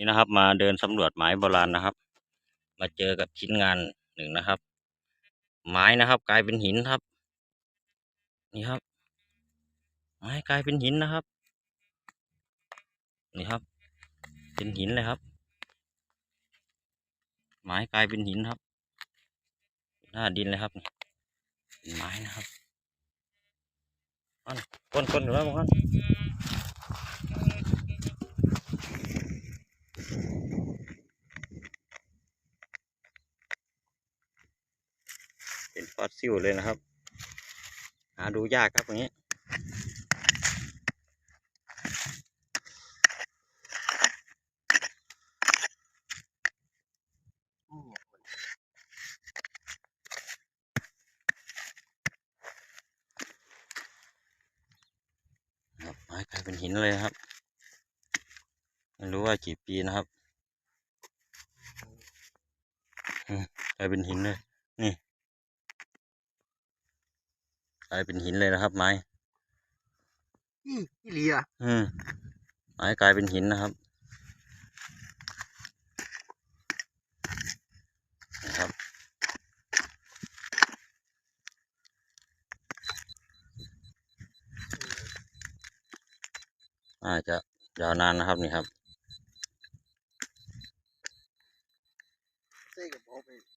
นี่นะครับ มาเดินสำรวจไม้โบราณนะครับ มาเจอกับชิ้นงานหนึ่งนะครับ ไม้นะครับ กลายเป็นหินครับ นี่ครับ ไม้กลายเป็นหินนะครับ นี่ครับ เป็นหินเลยครับ ไม้กลายเป็นหินครับหน้าดินเลยครับนี่เป็นไม้นะครับอันก้นก้นอยู่แล้วมั้งครั เป็นฟอสซิลเลยนะครับ หาดูยากครับอย่างนี้ครับไม้กลายเป็นหินเลยครับไม่รู้ว่ากี่ปีนะครับอืมกลายเป็นหินเลย นี่ กลายเป็นหินเลยนะครับ ไม้อีอีเลียอืมไม้กลายเป็นหินนะครับนะครับอาจจะยาวนานนะครับนี่ครับ